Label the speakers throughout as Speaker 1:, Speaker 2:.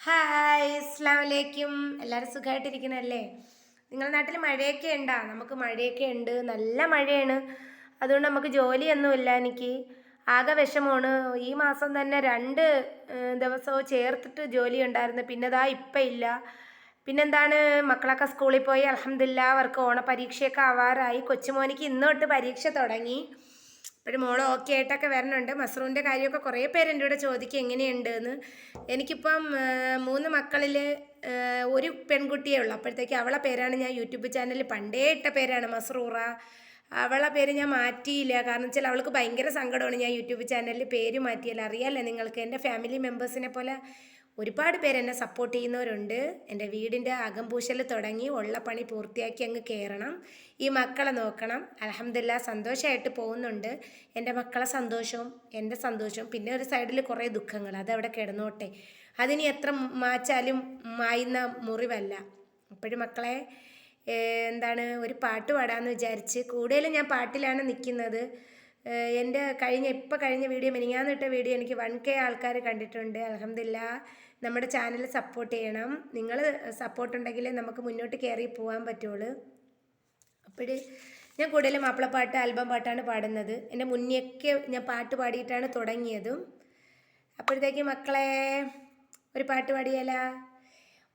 Speaker 1: Hi ഇസ്ലാമലേക്കും എല്ലാവരും സുഖമായിട്ടിരിക്കണല്ലേ നിങ്ങളുടെ നാട്ടിൽ മഴയൊക്കെ ഉണ്ടോ? നമുക്ക് മഴയൊക്കെ ഉണ്ട്. നല്ല മഴയാണ്. അതുകൊണ്ട് നമുക്ക് ജോലിയൊന്നുമില്ല എനിക്ക്. ആകെ വിഷമമാണ്. ഈ മാസം തന്നെ രണ്ട് ദിവസവും ചേർത്തിട്ട് ജോലി ഉണ്ടായിരുന്നു പിന്നെ ഇതാ ഇപ്പം ഇല്ല. പിന്നെന്താണ്? മക്കളൊക്കെ സ്കൂളിൽ പോയി. അലഹമില്ല അവർക്ക് ഓണപരീക്ഷയൊക്കെ ആവാറായി. കൊച്ചുമോനിക്ക് ഇന്നോട്ട് പരീക്ഷ തുടങ്ങി. ഇപ്പോഴും മോൾ ഓക്കെ ആയിട്ടൊക്കെ വരണുണ്ട്. മസ്റൂന്റെ കാര്യമൊക്കെ കുറേ പേര് എന്റെ കൂടെ ചോദിക്കുക എങ്ങനെയുണ്ട് എന്ന് എനിക്കിപ്പം മൂന്ന് മക്കളിൽ ഒരു പെൺകുട്ടിയേ ഉള്ളൂ. അപ്പോഴത്തേക്ക് അവളെ പേരാണ് ഞാൻ യൂട്യൂബ് ചാനലിൽ പണ്ടേ ഇട്ട പേരാണ് മസ്റൂറ. അവളെ പേര് ഞാൻ മാറ്റിയില്ല. കാരണം വെച്ചാൽ അവൾക്ക് ഭയങ്കര സങ്കടമാണ് ഞാൻ യൂട്യൂബ് ചാനലിൽ പേര് മാറ്റിയില്ല അറിയാമല്ലോ നിങ്ങൾക്ക്? എന്റെ ഫാമിലി മെമ്പേഴ്സിനെ പോലെ ഒരുപാട് പേര് എന്നെ സപ്പോർട്ട് ചെയ്യുന്നവരുണ്ട്. എന്റെ വീടിന്റെ അകംപൂശൽ തുടങ്ങി ഉള്ള പണി പൂർത്തിയാക്കി അങ്ങ് കയറണം. ഈ മക്കളെ നോക്കണം. അലഹമില്ല സന്തോഷമായിട്ട് പോകുന്നുണ്ട്. എന്റെ മക്കളെ സന്തോഷവും എന്റെ സന്തോഷവും. പിന്നെ ഒരു സൈഡിൽ കുറേ ദുഃഖങ്ങൾ. അതവിടെ കിടന്നോട്ടെ. അതിനി എത്ര മാച്ചാലും മായുന്ന മുറിവല്ല. അപ്പോഴും മക്കളെ എന്താണ് ഒരു പാട്ട് പാടാമെന്ന് വിചാരിച്ച് കൂടുതലും ഞാൻ പാട്ടിലാണ് നിൽക്കുന്നത് എന്റെ കഴിഞ്ഞ ഇപ്പം കഴിഞ്ഞ വീഡിയോ മിനിങ്ങാന്നിട്ട വീഡിയോ എനിക്ക് വൺ കെ ആൾക്കാർ കണ്ടിട്ടുണ്ട്. അലഹമില്ല നമ്മുടെ ചാനൽ സപ്പോർട്ട് ചെയ്യണം. നിങ്ങൾ സപ്പോർട്ട് ഉണ്ടെങ്കിലേ നമുക്ക് മുന്നോട്ട് കയറി പോകാൻ പറ്റുള്ളൂ. അപ്പോൾ ഞാൻ കൂടുതലും മാപ്പിളപ്പാട്ട് ആൽബം പാട്ടാണ് പാടുന്നത്. എന്റെ മുന്നേക്കെ ഞാൻ പാട്ട് പാടിയിട്ടാണ് തുടങ്ങിയതും. അപ്പോഴത്തേക്ക് മക്കളെ ഒരു പാട്ട് പാടിയാലാ.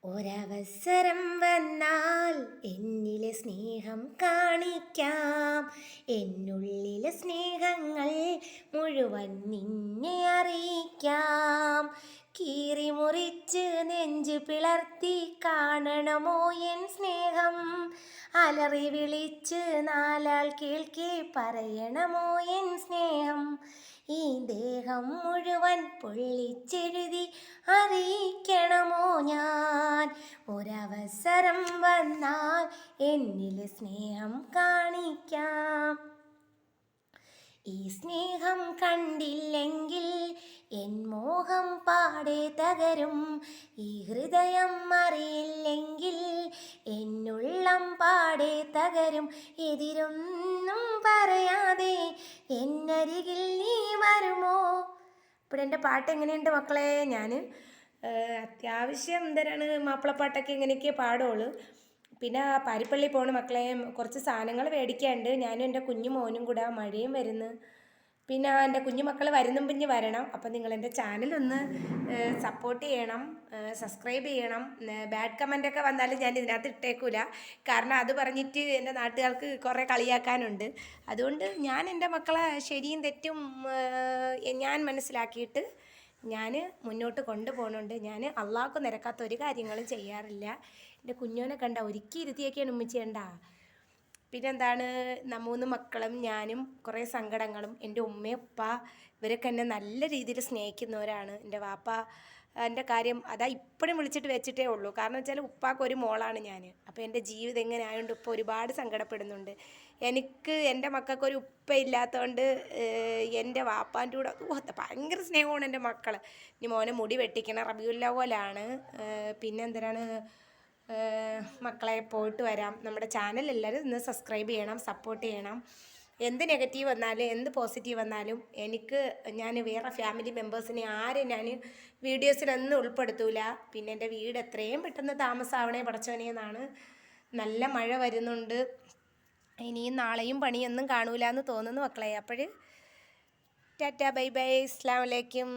Speaker 1: ഒരവസരം വന്നാൽ എന്നിലെ സ്നേഹം കാണിക്കാം. എന്നുള്ളിലെ സ്നേഹങ്ങൾ മുഴുവൻ നിന്നെ അറിയിക്കാം. കീറി മുറിച്ച് നെഞ്ചു പിളർത്തി കാണണമോ എൻ സ്നേഹം? അലറി വിളിച്ച് നാലാൾ കേൾക്കെ പറയണമോ എൻ സ്നേഹം? ഈ ദേഹം മുഴുവൻ പൊള്ളിച്ചെഴുതി അറിയിക്കണമോ ഒരവസരം വന്നാൽ എന്നിൽ സ്നേഹം കാണിക്കാം. ഈ സ്നേഹം കണ്ടില്ലെങ്കിൽ എൻ മോഹം പാടെ തകരും. ഈ ഹൃദയം അറിയില്ലെങ്കിൽ എന്നുള്ളം പാടെ തകരും. എതിരൊന്നും പറയാതെ എന്നരികിൽ നീ വരുമോ? ഇപ്പോഴെന്റെ പാട്ട് എങ്ങനെയുണ്ട് മക്കളെ? ഞാൻ അത്യാവശ്യം എന്തരാണ് മാപ്പിളപ്പാട്ടൊക്കെ ഇങ്ങനെയൊക്കെ പാടുള്ളൂ. പിന്നെ പാരിപ്പള്ളി പോണ മക്കളെ കുറച്ച് സാധനങ്ങൾ മേടിക്കാണ്ട് ഞാനും എന്റെ കുഞ്ഞു മോനും കൂടെ മഴയും വരുന്നു. പിന്നെ എന്റെ കുഞ്ഞു മക്കൾ വരുന്നും പിന്നെ വരണം. അപ്പോൾ നിങ്ങൾ എന്റെ ചാനലൊന്ന് സപ്പോർട്ട് ചെയ്യണം സബ്സ്ക്രൈബ് ചെയ്യണം. ബാഡ് കമന്റ് ഒക്കെ വന്നാലും ഞാൻ ഇതിനകത്ത് ഇട്ടേക്കൂല. കാരണം അത് പറഞ്ഞിട്ട് എന്റെ നാട്ടുകാർക്ക് കുറേ കളിയാക്കാനുണ്ട്. അതുകൊണ്ട് ഞാൻ എന്റെ മക്കളെ ശരിയും തെറ്റും ഞാൻ മനസ്സിലാക്കിയിട്ട് ഞാൻ മുന്നോട്ട് കൊണ്ടുപോകുന്നുണ്ട് ഞാൻ അള്ളാഹ്ക്ക് നിരക്കാത്ത ഒരു കാര്യങ്ങളും ചെയ്യാറില്ല. എന്റെ കുഞ്ഞോനെ കണ്ട ഒരുക്കി ഇരുത്തിയൊക്കെയാണ് ഉമ്മിച്ചേണ്ട പിന്നെന്താണ്? എന്താണ് മൂന്ന് മക്കളും ഞാനും കുറേ സങ്കടങ്ങളും. എന്റെ ഉമ്മയും ഉപ്പ ഇവരൊക്കെ എന്നെ നല്ല രീതിയിൽ സ്നേഹിക്കുന്നവരാണ്. എന്റെ വാപ്പ എന്റെ കാര്യം അതാ ഇപ്പോഴും വിളിച്ചിട്ട് വെച്ചിട്ടേ ഉള്ളൂ. കാരണം വെച്ചാൽ ഉപ്പാക്ക് ഒരു മോളാണ് ഞാൻ അപ്പോൾ എന്റെ ജീവിതം എങ്ങനെ ആയതുകൊണ്ട് ഉപ്പ ഒരുപാട് സങ്കടപ്പെടുന്നുണ്ട്. എനിക്ക് എന്റെ മക്കൾക്ക് ഒരു ഉപ്പ ഇല്ലാത്തതുകൊണ്ട് എന്റെ വാപ്പാന്റെ കൂടെ ഭയങ്കര സ്നേഹമാണ് എന്റെ മക്കൾ ഇനി മോനെ മുടി വെട്ടിക്കണ റബിയുല്ല പോലാണ്. പിന്നെ എന്തിനാണ്? മക്കളെ പോയിട്ട് വരാം. നമ്മുടെ ചാനൽ എല്ലാവരും ഇന്ന് സബ്സ്ക്രൈബ് ചെയ്യണം സപ്പോർട്ട് ചെയ്യണം. എന്ത് നെഗറ്റീവ് വന്നാലും എന്ത് പോസിറ്റീവ് വന്നാലും എനിക്ക് ഞാൻ വേറെ ഫാമിലി മെമ്പേഴ്സിനെ ആരും ഞാൻ വീഡിയോസിലൊന്നും ഉൾപ്പെടുത്തൂല. പിന്നെ എന്റെ വീട് എത്രയും പെട്ടെന്ന് താമസമാവണേ പടച്ചോനെ എന്നാണ്. നല്ല മഴ വരുന്നുണ്ട്. ഇനിയും നാളെയും പണിയൊന്നും കാണൂല എന്ന് തോന്നുന്നു മക്കളെ. അപ്പോൾ ടാറ്റാ ബൈ ബൈ. ഇസ്ലാമലേക്കും